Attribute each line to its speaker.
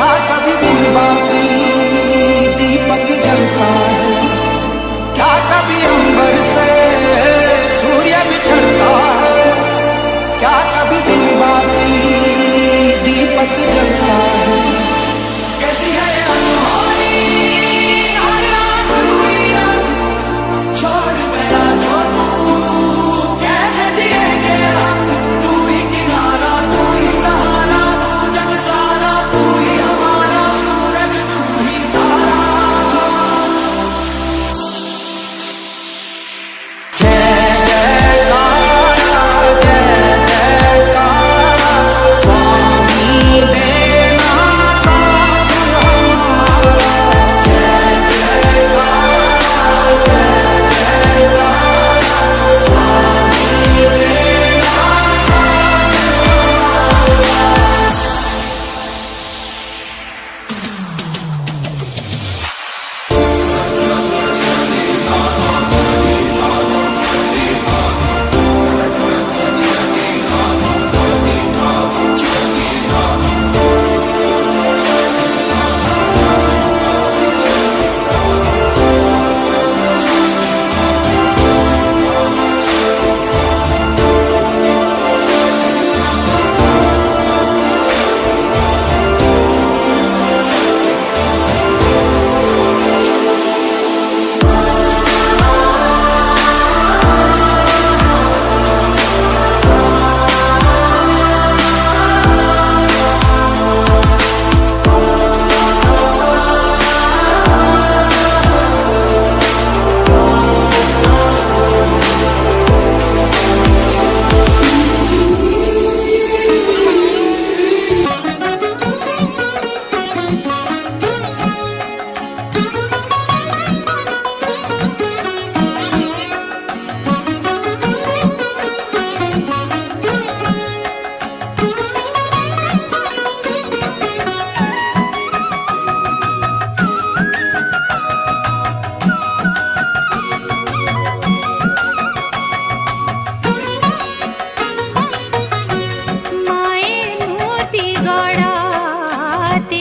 Speaker 1: क्या कभी दिन बाकी दीपक जलता है क्या कभी अंबर से सूर्य बिछड़ता है क्या कभी दिन बाकी दीपक जलता